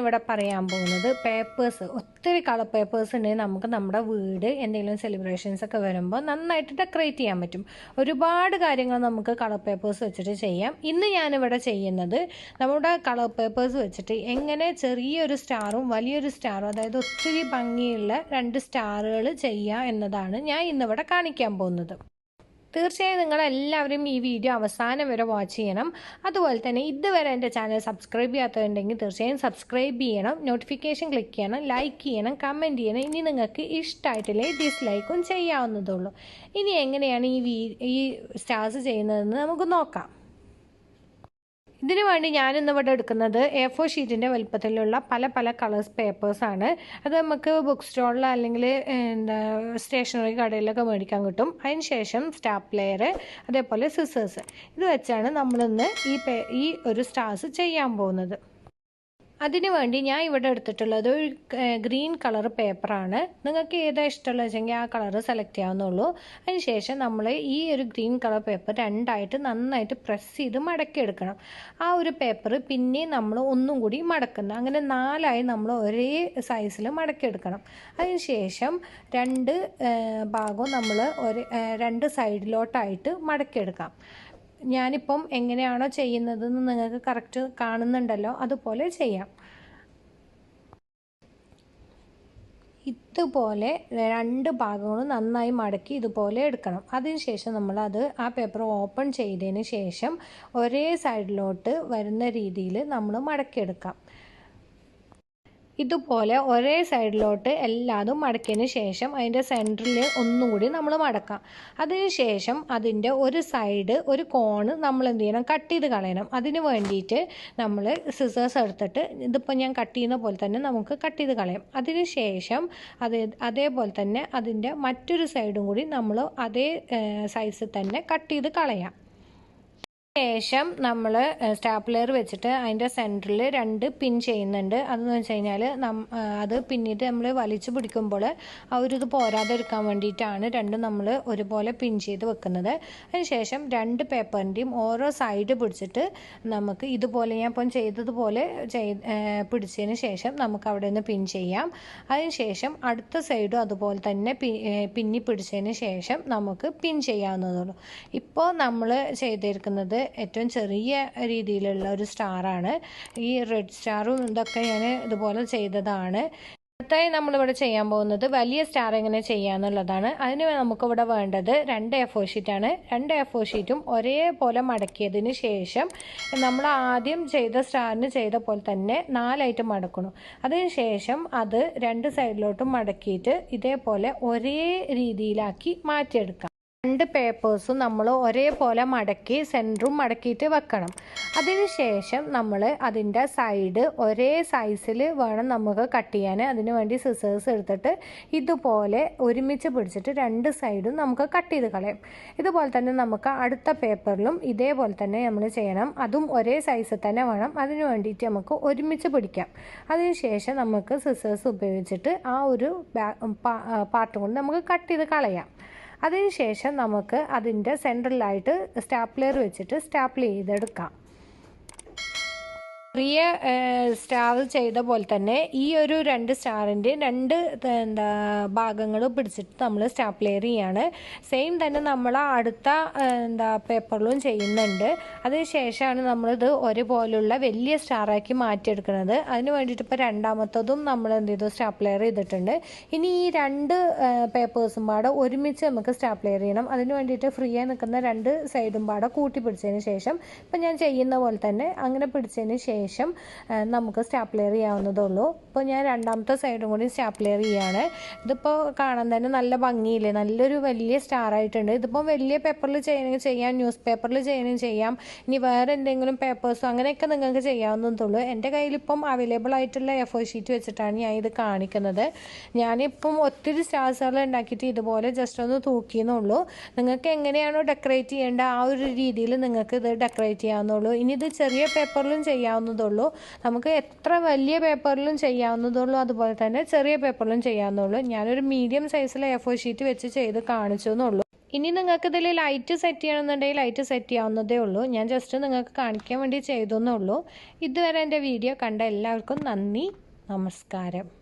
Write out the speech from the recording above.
ഞാനിവിടെ പറയാൻ പോകുന്നത് പേപ്പേഴ്സ് ഒത്തിരി കളർ പേപ്പേഴ്സ് ഉണ്ടെങ്കിൽ നമുക്ക് നമ്മുടെ വീട് എന്തെങ്കിലും സെലിബ്രേഷൻസ് ഒക്കെ വരുമ്പോൾ നന്നായിട്ട് ഡെക്കറേറ്റ് ചെയ്യാൻ പറ്റും. ഒരുപാട് കാര്യങ്ങൾ നമുക്ക് കളർ പേപ്പേഴ്സ് വെച്ചിട്ട് ചെയ്യാം. ഇന്ന് ഞാനിവിടെ ചെയ്യുന്നത് നമ്മുടെ കളർ പേപ്പേഴ്സ് വെച്ചിട്ട് എങ്ങനെ ചെറിയൊരു സ്റ്റാറും വലിയൊരു സ്റ്റാറും അതായത് ഒത്തിരി ഭംഗിയുള്ള രണ്ട് സ്റ്റാറുകൾ ചെയ്യുക എന്നതാണ് ഞാൻ ഇന്നിവിടെ കാണിക്കാൻ പോകുന്നത്. തീർച്ചയായും നിങ്ങളെല്ലാവരും ഈ വീഡിയോ അവസാനം വരെ വാച്ച് ചെയ്യണം. അതുപോലെ തന്നെ ഇതുവരെ എന്റെ ചാനൽ സബ്സ്ക്രൈബ് ചെയ്യാത്തതുണ്ടെങ്കിൽ തീർച്ചയായും സബ്സ്ക്രൈബ് ചെയ്യണം നോട്ടിഫിക്കേഷൻ ക്ലിക്ക് ചെയ്യണം ലൈക്ക് ചെയ്യണം കമന്റ് ചെയ്യണം. ഇനി നിങ്ങൾക്ക് ഇഷ്ടമായിട്ടില്ലേ ഡിസ്ലൈക്കും ചെയ്യാവുന്നതുള്ളൂ ഇനി എങ്ങനെയാണ് ഈ ഈ സ്റ്റാർസ് ചെയ്യുന്നതെന്ന് നമുക്ക് നോക്കാം. ഇതിനു വേണ്ടി ഞാനിന്ന് ഇവിടെ എടുക്കുന്നത് എ ഫോർ ഷീറ്റിന്റെ വലുപ്പത്തിലുള്ള പല പല കളേഴ്സ് പേപ്പേഴ്സാണ് അത് നമുക്ക് ബുക്ക് സ്റ്റോളിൽ അല്ലെങ്കിൽ എന്താ സ്റ്റേഷനറി കടയിലൊക്കെ മേടിക്കാൻ കിട്ടും. അതിന് ശേഷം സ്റ്റാപ്ലെയർ അതേപോലെ സിസേഴ്സ് ഇത് വെച്ചാണ് നമ്മളിന്ന് ഈ ഈ ഒരു സ്റ്റാർസ് ചെയ്യാൻ പോകുന്നത്. അതിനു വേണ്ടി ഞാൻ ഇവിടെ എടുത്തിട്ടുള്ളത് ഒരു ഗ്രീൻ കളർ പേപ്പറാണ്. നിങ്ങൾക്ക് ഏതാ ഇഷ്ടമുള്ള വെച്ചെങ്കിൽ ആ കളർ സെലക്ട് ചെയ്യാവുന്നുള്ളൂ അതിനുശേഷം നമ്മൾ ഈ ഒരു ഗ്രീൻ കളർ പേപ്പർ രണ്ടായിട്ട് നന്നായിട്ട് പ്രസ് ചെയ്ത് മടക്കിയെടുക്കണം. ആ ഒരു പേപ്പർ പിന്നെ നമ്മൾ ഒന്നും കൂടി മടക്കുന്നത്. അങ്ങനെ നാലായി നമ്മൾ ഒരേ സൈസിൽ മടക്കിയെടുക്കണം. അതിനുശേഷം രണ്ട് ഭാഗവും നമ്മൾ ഒരു രണ്ട് സൈഡിലോട്ടായിട്ട് മടക്കിയെടുക്കാം. ഞാനിപ്പം എങ്ങനെയാണോ ചെയ്യുന്നതെന്ന് നിങ്ങൾക്ക് കറക്റ്റ് കാണുന്നുണ്ടല്ലോ അതുപോലെ ചെയ്യാം. ഇതുപോലെ രണ്ട് ഭാഗങ്ങളും നന്നായി മടക്കി ഇതുപോലെ എടുക്കണം. അതിനുശേഷം നമ്മൾ അത് ആ പേപ്പർ ഓപ്പൺ ചെയ്തതിന് ശേഷം ഒരേ സൈഡിലോട്ട് വരുന്ന രീതിയിൽ നമ്മൾ മടക്കിയെടുക്കാം. ഇതുപോലെ ഒരേ സൈഡിലോട്ട് എല്ലാതും മടക്കിയതിന് ശേഷം അതിന്റെ സെന്ററിൽ ഒന്നും കൂടി നമ്മൾ മടക്കാം. അതിന് ശേഷം അതിന്റെ ഒരു സൈഡ് ഒരു കോണ് നമ്മൾ എന്ത് ചെയ്യണം? കട്ട് ചെയ്ത് കളയണം. അതിന് വേണ്ടിയിട്ട് നമ്മൾ സിസേഴ്സ് എടുത്തിട്ട് ഇതിപ്പോൾ ഞാൻ കട്ട് ചെയ്യുന്ന പോലെ തന്നെ നമുക്ക് കട്ട് ചെയ്ത് കളയാം. അതിന് ശേഷം അതേ അതേപോലെ തന്നെ അതിന്റെ മറ്റൊരു സൈഡും കൂടി നമ്മൾ അതേ സൈസിൽ തന്നെ കട്ട് ചെയ്ത് കളയാം. ശേഷം നമ്മൾ സ്റ്റാപ്ലർ വെച്ചിട്ട് അതിന്റെ സെന്ററിൽ രണ്ട് പിൻ ചെയ്യുന്നുണ്ട്. അതെന്ന് വെച്ച് കഴിഞ്ഞാൽ അത് പിന്നീട് നമ്മൾ വലിച്ചു പിടിക്കുമ്പോൾ ആ ഒരു ഇത് പോരാതെടുക്കാൻ വേണ്ടിയിട്ടാണ് രണ്ടും നമ്മൾ ഒരുപോലെ പിൻ ചെയ്ത് വെക്കുന്നത്. അതിനുശേഷം രണ്ട് പേപ്പറിന്റെയും ഓരോ സൈഡ് പിടിച്ചിട്ട് നമുക്ക് ഇതുപോലെ ഞാൻ ഇപ്പം ചെയ്തതുപോലെ ചെയ് പിടിച്ചതിന് ശേഷം നമുക്ക് അവിടെ നിന്ന് പിൻ ചെയ്യാം അതിനുശേഷം അടുത്ത സൈഡും അതുപോലെ തന്നെ പിന്നി പിടിച്ചതിന് ശേഷം നമുക്ക് പിൻ ചെയ്യാവുന്നതുള്ളൂ ഇപ്പോൾ നമ്മൾ ചെയ്തിരിക്കുന്നത് ഏറ്റവും ചെറിയ രീതിയിലുള്ള ഒരു സ്റ്റാറാണ്. ഈ റെഡ് സ്റ്റാറും ഇതൊക്കെ ഞാൻ ഇതുപോലെ ചെയ്തതാണ്. അടുത്തായി നമ്മളിവിടെ ചെയ്യാൻ പോകുന്നത് വലിയ സ്റ്റാർ എങ്ങനെ ചെയ്യാന്നുള്ളതാണ്. അതിന് നമുക്കിവിടെ വേണ്ടത് രണ്ട് എ ഫോർ ഷീറ്റാണ് രണ്ട് എ ഫോർ ഷീറ്റും ഒരേപോലെ മടക്കിയതിന് ശേഷം നമ്മൾ ആദ്യം ചെയ്ത സ്റ്റാറിന് ചെയ്ത പോലെ തന്നെ നാലായിട്ട് മടക്കണം. അതിന് ശേഷം അത് രണ്ട് സൈഡിലോട്ടും മടക്കിയിട്ട് ഇതേപോലെ ഒരേ രീതിയിലാക്കി മാറ്റിയെടുക്കാം. രണ്ട് പേപ്പേഴ്സും നമ്മൾ ഒരേപോലെ മടക്കി സെന്ററും മടക്കിയിട്ട് വെക്കണം. അതിനുശേഷം നമ്മൾ അതിന്റെ സൈഡ് ഒരേ സൈസിൽ വേണം നമുക്ക് കട്ട് ചെയ്യാൻ. അതിന് വേണ്ടി സിസേഴ്സ് എടുത്തിട്ട് ഇതുപോലെ ഒരുമിച്ച് പിടിച്ചിട്ട് രണ്ട് സൈഡും നമുക്ക് കട്ട് ചെയ്ത് കളയാം. ഇതുപോലെ തന്നെ നമുക്ക് അടുത്ത പേപ്പറിലും ഇതേപോലെ തന്നെ നമ്മൾ ചെയ്യണം. അതും ഒരേ സൈസിൽ തന്നെ വേണം. അതിന് വേണ്ടിയിട്ട് നമുക്ക് ഒരുമിച്ച് പിടിക്കാം. അതിനുശേഷം നമുക്ക് സിസേഴ്സ് ഉപയോഗിച്ചിട്ട് ആ ഒരു പാർട്ട് കൊണ്ട് നമുക്ക് കട്ട് ചെയ്ത് കളയാം. അതിനുശേഷം നമുക്ക് അതിന്റെ സെൻട്രലായിട്ട് സ്റ്റാപ്ലെയർ വെച്ചിട്ട് സ്റ്റാപ്പിൾ ചെയ്തെടുക്കാം. ചെറിയ സ്റ്റാർ ചെയ്ത പോലെ തന്നെ ഈ ഒരു രണ്ട് സ്റ്റാറിന്റെ രണ്ട് എന്താ ഭാഗങ്ങൾ പിടിച്ചിട്ട് നമ്മൾ സ്റ്റാപ്ലെയർ ചെയ്യാണ്. സെയിം തന്നെ നമ്മൾ അടുത്ത എന്താ പേപ്പറിലും ചെയ്യുന്നുണ്ട്. അതിനുശേഷമാണ് നമ്മളിത് ഒരുപോലുള്ള വലിയ സ്റ്റാറാക്കി മാറ്റിയെടുക്കുന്നത്. അതിന് വേണ്ടിയിട്ട് ഇപ്പോൾ രണ്ടാമത്തതും നമ്മൾ എന്ത് ചെയ്തു? സ്റ്റാപ്ലെയർ ചെയ്തിട്ടുണ്ട്. ഇനി ഈ രണ്ട് പേപ്പേഴ്സും പാടെ ഒരുമിച്ച് നമുക്ക് സ്റ്റാപ്ലെയർ ചെയ്യണം. അതിന് വേണ്ടിയിട്ട് ഫ്രീ ആയി നിൽക്കുന്ന രണ്ട് സൈഡും പാടെ കൂട്ടി പിടിച്ചതിന് ശേഷം ഇപ്പം ഞാൻ ചെയ്യുന്ന പോലെ തന്നെ അങ്ങനെ പിടിച്ചതിന് ശേഷം ശേഷം നമുക്ക് സ്റ്റാപ്ലെയർ ചെയ്യാവുന്നതുള്ളൂ. ഇപ്പോൾ ഞാൻ രണ്ടാമത്തെ സൈഡും കൂടി സ്റ്റാപ്ലെയർ ചെയ്യാണ്. ഇതിപ്പോൾ കാണാൻ തന്നെ നല്ല ഭംഗിയില്ലേ? നല്ലൊരു വലിയ സ്റ്റാർ ആയിട്ടുണ്ട്. ഇതിപ്പോൾ വലിയ പേപ്പറിൽ ചെയ്യണമെങ്കിൽ ചെയ്യാം ന്യൂസ് പേപ്പറിൽ ചെയ്യണമെങ്കിൽ ചെയ്യാം. ഇനി വേറെ എന്തെങ്കിലും പേപ്പേഴ്സോ അങ്ങനെയൊക്കെ നിങ്ങൾക്ക് ചെയ്യാവുന്നതുള്ളൂ. എന്റെ കയ്യിലിപ്പം അവൈലബിൾ ആയിട്ടുള്ള എഫ് ഷീറ്റ് വെച്ചിട്ടാണ് ഞാൻ ഇത് കാണിക്കുന്നത്. ഞാനിപ്പം ഒത്തിരി സ്റ്റാർസുകൾ ഉണ്ടാക്കിയിട്ട് ഇതുപോലെ ജസ്റ്റ് ഒന്ന് തൂക്കിയെന്നുള്ളൂ. നിങ്ങൾക്ക് എങ്ങനെയാണോ ഡെക്കറേറ്റ് ചെയ്യേണ്ട ആ ഒരു രീതിയിൽ നിങ്ങൾക്ക് ഇത് ഡെക്കറേറ്റ് ചെയ്യാവുന്നുള്ളൂ ഇനി ഇത് ചെറിയ പേപ്പറിലും ചെയ്യാവുന്ന ചെയ്യാവുന്നതുള്ളൂ. നമുക്ക് എത്ര വലിയ പേപ്പറിലും ചെയ്യാവുന്നതുള്ളൂ. അതുപോലെ തന്നെ ചെറിയ പേപ്പറിലും ചെയ്യാവുന്നതുള്ളൂ. ഞാനൊരു മീഡിയം സൈസിലെ എ ഫോർ ഷീറ്റ് വെച്ച് ചെയ്ത് കാണിച്ചു എന്നുള്ളൂ. ഇനി നിങ്ങൾക്ക് ഇതിൽ ലൈറ്റ് സെറ്റ് ചെയ്യണമെന്നുണ്ടെങ്കിൽ ലൈറ്റ് സെറ്റ് ചെയ്യാവുന്നതേ ഉള്ളൂ. ഞാൻ ജസ്റ്റ് നിങ്ങൾക്ക് കാണിക്കാൻ വേണ്ടി ചെയ്തെന്നേ ഇതുവരെ എന്റെ വീഡിയോ കണ്ട എല്ലാവർക്കും നന്ദി. നമസ്കാരം.